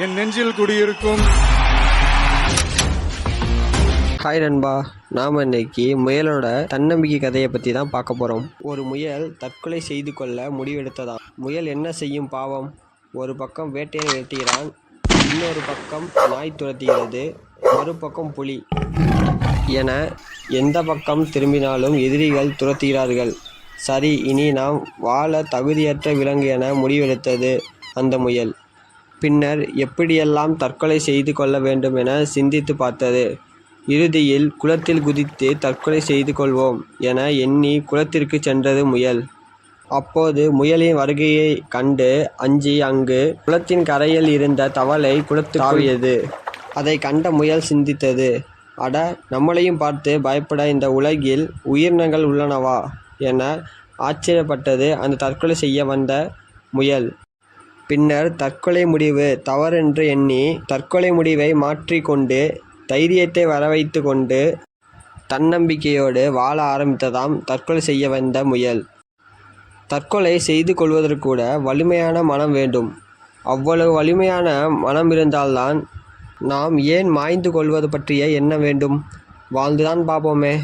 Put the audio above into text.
என் நெஞ்சில் குடியிருக்கும். ஹாய் நண்பா. நாம் இன்னைக்கு முயலோட தன்னம்பிக்கை கதையை பற்றி தான் பார்க்க போகிறோம் ஒரு முயல் தற்கொலை செய்து கொள்ள முடிவெடுத்ததாம். முயல் என்ன செய்யும் பாவம்? ஒரு பக்கம் வேட்டையை வெட்டுகிறான் இன்னொரு பக்கம் நாய் துரத்துகிறது மறுபக்கம் புலி. என எந்த பக்கம் திரும்பினாலும் எதிரிகள் துரத்துகிறார்கள். சரி இனி நாம் வாழ தகுதியற்ற விலங்கு என முடிவெடுத்தது அந்த முயல். பின்னர் எப்படியெல்லாம் தற்கொலை செய்து கொள்ள வேண்டும் என சிந்தித்து பார்த்தது. இறுதியில் குளத்தில் குதித்து தற்கொலை செய்து கொள்வோம் என எண்ணி குளத்திற்கு சென்றது முயல். அப்போது முயலின் வருகையை கண்டு அஞ்சி அங்கு குளத்தின் கரையில் இருந்த தவளை குளத்து தாவியது. அதை கண்ட முயல் சிந்தித்தது. அட நம்மளையும் பார்த்து பயப்பட இந்த உலகில் உயிரினங்கள் உள்ளனவா? என ஆச்சரியப்பட்டது அந்த தற்கொலை செய்ய வந்த முயல். பின்னர் தற்கொலை முடிவு தவறென்று எண்ணி தற்கொலை முடிவை மாற்றிக்கொண்டு தைரியத்தை வரவைத்து கொண்டு தன்னம்பிக்கையோடு வாழ ஆரம்பித்ததாம் தற்கொலை செய்ய வந்த முயல். தற்கொலை செய்து கொள்வதற்கூட வலிமையான மனம் வேண்டும். அவ்வளவு வலிமையான மனம் இருந்தால்தான் நாம் ஏன் மாய்ந்து கொள்வது பற்றிய எண்ணம் வேண்டும். வாழ்ந்துதான் பார்ப்போமே.